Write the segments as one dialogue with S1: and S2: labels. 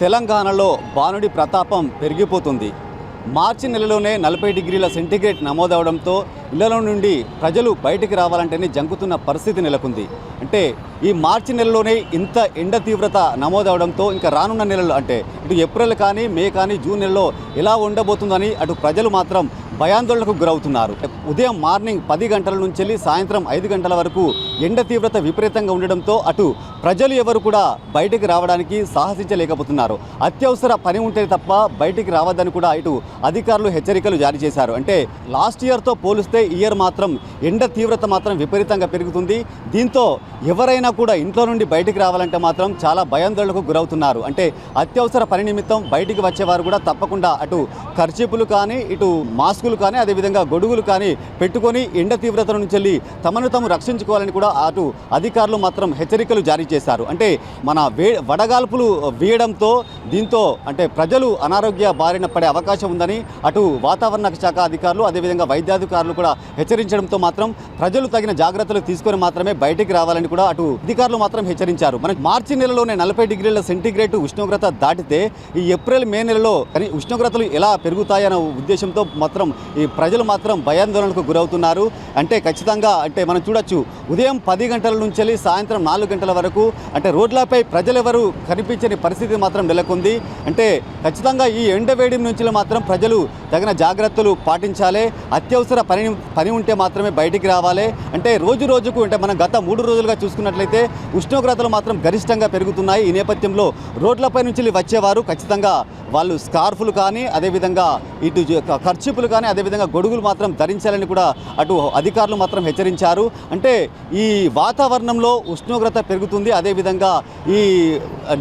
S1: తెలంగాణలో బానుడి ప్రతాపం పెరిగిపోతుంది. మార్చి నెలలోనే నలభై డిగ్రీల సెంటీగ్రేడ్ నమోదవడంతో ఇళ్ళలో నుండి ప్రజలు బయటికి రావాలంటేనే జంకుతున్న పరిస్థితి నెలకొంది. అంటే ఈ మార్చి నెలలోనే ఇంత ఎండ తీవ్రత నమోదవడంతో ఇంకా రానున్న నెలలు అంటే ఇటు ఏప్రిల్ కానీ మే కానీ జూన్ నెలలో ఎలా ఉండబోతుందని అటు ప్రజలు మాత్రం భయాందోళనకు గురవుతున్నారు. ఉదయం మార్నింగ్ పది గంటల నుంచి వెళ్ళి సాయంత్రం ఐదు గంటల వరకు ఎండ తీవ్రత విపరీతంగా ఉండడంతో అటు ప్రజలు ఎవరు కూడా బయటికి రావడానికి సాహసించలేకపోతున్నారు. అత్యవసర పని ఉంటే తప్ప బయటికి రావద్దని కూడా ఇటు అధికారులు హెచ్చరికలు జారీ చేశారు. అంటే లాస్ట్ ఇయర్తో పోలిస్తే ఈ ఇయర్ మాత్రం ఎండ తీవ్రత మాత్రం విపరీతంగా పెరుగుతుంది. దీంతో ఎవరైనా కూడా ఇంట్లో నుండి బయటికి రావాలంటే మాత్రం చాలా భయాందోళనకు గురవుతున్నారు. అంటే అత్యవసర పని నిమిత్తం బయటికి వచ్చేవారు కూడా తప్పకుండా అటు ఖర్చీపులు కానీ ఇటు మాస్కులు కానీ అదేవిధంగా గొడుగులు కానీ పెట్టుకొని ఎండ తీవ్రత నుంచి వెళ్ళి తమను తాము రక్షించుకోవాలని కూడా అటు అధికారులు మాత్రం హెచ్చరికలు జారీ చేశారు. అంటే మన వే వడగాల్పులు వీయడంతో దీంతో అంటే ప్రజలు అనారోగ్య బారిన పడే అవకాశం ఉందని అటు వాతావరణ శాఖ అధికారులు అదేవిధంగా వైద్యాధికారులు కూడా హెచ్చరించడంతో మాత్రం ప్రజలు తగిన జాగ్రత్తలు తీసుకొని మాత్రమే బయటికి రావాలని కూడా అటు అధికారులు మాత్రం హెచ్చరించారు. మనకి మార్చి నెలలోనే నలభై డిగ్రీల సెంటీగ్రేడ్ ఉష్ణోగ్రత దాటితే ఈ ఏప్రిల్ మే నెలలో కానీ ఉష్ణోగ్రతలు ఎలా పెరుగుతాయన్న ఉద్దేశంతో మాత్రం ఈ ప్రజలు మాత్రం భయాందోళనకు గురవుతున్నారు. అంటే ఖచ్చితంగా అంటే మనం చూడొచ్చు ఉదయం పది గంటల నుంచి సాయంత్రం నాలుగు గంటల వరకు అంటే రోడ్లపై ప్రజలెవరు కనిపించని పరిస్థితి మాత్రం నెలకొంది. అంటే ఖచ్చితంగా ఈ ఎండవేడి నుంచి మాత్రం ప్రజలు తగిన జాగ్రత్తలు పాటించాలి. అత్యవసర పని పని ఉంటే మాత్రమే బయటికి రావాలి. అంటే రోజు రోజుకు అంటే మనం గత మూడు రోజులుగా చూసుకున్నట్లయితే ఉష్ణోగ్రతలు మాత్రం గరిష్టంగా పెరుగుతున్నాయి. ఈ నేపథ్యంలో రోడ్లపై నుంచి వచ్చేవారు ఖచ్చితంగా వాళ్ళు స్కార్ఫులు కానీ అదేవిధంగా ఇటు ఖర్చుపులు కానీ అదేవిధంగా గొడుగులు మాత్రం ధరించాలని కూడా అటు అధికారులు మాత్రం హెచ్చరించారు. అంటే ఈ వాతావరణంలో ఉష్ణోగ్రత పెరుగుతుంది. అదేవిధంగా ఈ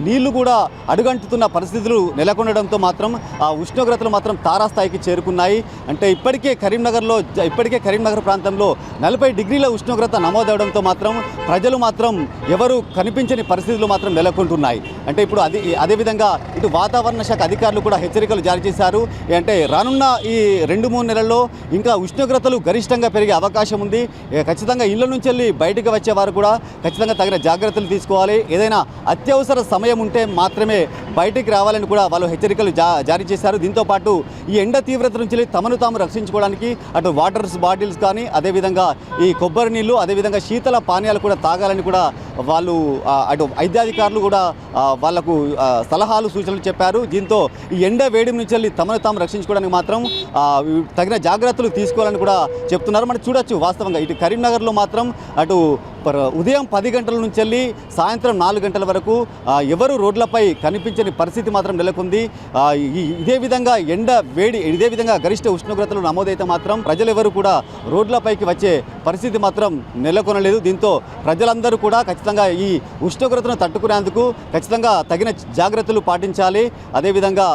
S1: నీళ్ళు కూడా అడుగంటుతున్న పరిస్థితులు నెలకొనడంతో మాత్రం ఆ ఉష్ణోగ్రతలు మాత్రం తారాస్థాయికి చేరుకున్నాయి. అంటే ఇప్పటికే కరీంనగర్లో ఇప్పటికే ఇప్పటికే కరీంనగర్ ప్రాంతంలో నలభై డిగ్రీల ఉష్ణోగ్రత నమోదవడంతో మాత్రం ప్రజలు మాత్రం ఎవరు కనిపించని పరిస్థితులు మాత్రం నెలకొంటున్నాయి. అంటే ఇప్పుడు అది అదేవిధంగా ఇటు వాతావరణ శాఖ అధికారులు కూడా హెచ్చరికలు జారీ చేశారు. అంటే రానున్న ఈ రెండు మూడు నెలల్లో ఇంకా ఉష్ణోగ్రతలు గరిష్టంగా పెరిగే అవకాశం ఉంది. ఖచ్చితంగా ఇళ్ళ నుంచి వెళ్ళి బయటకు వచ్చేవారు కూడా ఖచ్చితంగా తగిన జాగ్రత్తలు తీసుకోవాలి. ఏదైనా అత్యవసర సమయం ఉంటే మాత్రమే బయటికి రావాలని కూడా వాళ్ళు హెచ్చరికలు జా జారీ చేశారు. దీంతో పాటు ఈ ఎండ తీవ్రత నుంచి తమను తాము రక్షించుకోవడానికి అటు వాటర్స్ బాటిల్స్ కానీ అదేవిధంగా ఈ కొబ్బరి నీళ్ళు అదేవిధంగా శీతల పానీయాలు కూడా తాగాలని కూడా వాళ్ళు అటు వైద్యాధికారులు కూడా వాళ్ళకు సలహాలు సూచనలు చెప్పారు. దీంతో ఈ ఎండ వేడి నుంచి వెళ్ళి తమను తాము రక్షించుకోవడానికి మాత్రం తగిన జాగ్రత్తలు తీసుకోవాలని కూడా చెప్తున్నారు. మనం చూడొచ్చు వాస్తవంగా ఇటు కరీంనగర్లో మాత్రం అటు ఉదయం పది గంటల నుంచి వెళ్ళి సాయంత్రం నాలుగు గంటల వరకు ఎవరు రోడ్లపై కనిపించని పరిస్థితి మాత్రం నెలకొంది. ఇదే విధంగా ఎండ వేడి ఇదే విధంగా గరిష్ట ఉష్ణోగ్రతలు నమోదైతే మాత్రం ప్రజలెవరూ కూడా రోడ్లపైకి వచ్చే పరిస్థితి మాత్రం నెలకొనలేదు. దీంతో ప్రజలందరూ కూడా ఖచ్చితంగా ఖచ్చితంగా ఈ ఉష్ణోగ్రతను తట్టుకునేందుకు ఖచ్చితంగా తగిన జాగ్రత్తలు పాటించాలి. అదేవిధంగా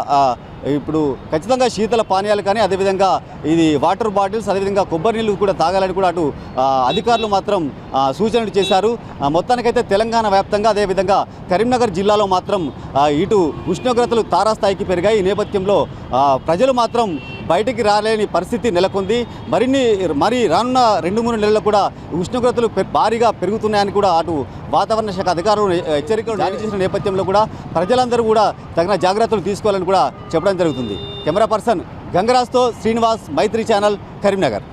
S1: ఇప్పుడు ఖచ్చితంగా శీతల పానీయాలు కానీ అదేవిధంగా ఇది వాటర్ బాటిల్స్ అదేవిధంగా కొబ్బరి నీళ్ళు కూడా తాగాలని కూడా అటు అధికారులు మాత్రం సూచనలు చేశారు. మొత్తానికైతే తెలంగాణ వ్యాప్తంగా అదేవిధంగా కరీంనగర్ జిల్లాలో మాత్రం ఇటు ఉష్ణోగ్రతలు తారాస్థాయికి పెరిగాయి. ఈ నేపథ్యంలో ప్రజలు మాత్రం బయటికి రాలేని పరిస్థితి నెలకొంది. మరిన్ని మరి రానున్న రెండు మూడు నెలల్లో కూడా ఉష్ణోగ్రతలు భారీగా పెరుగుతున్నాయని కూడా అటు వాతావరణ శాఖ అధికారులు హెచ్చరికలు జారీ చేసిన నేపథ్యంలో కూడా ప్రజలందరూ కూడా తగిన జాగ్రత్తలు తీసుకోవాలని కూడా చెప్పడం జరుగుతుంది. కెమెరా పర్సన్ గంగరాజ్తో శ్రీనివాస్ మైత్రి ఛానల్ కరీంనగర్.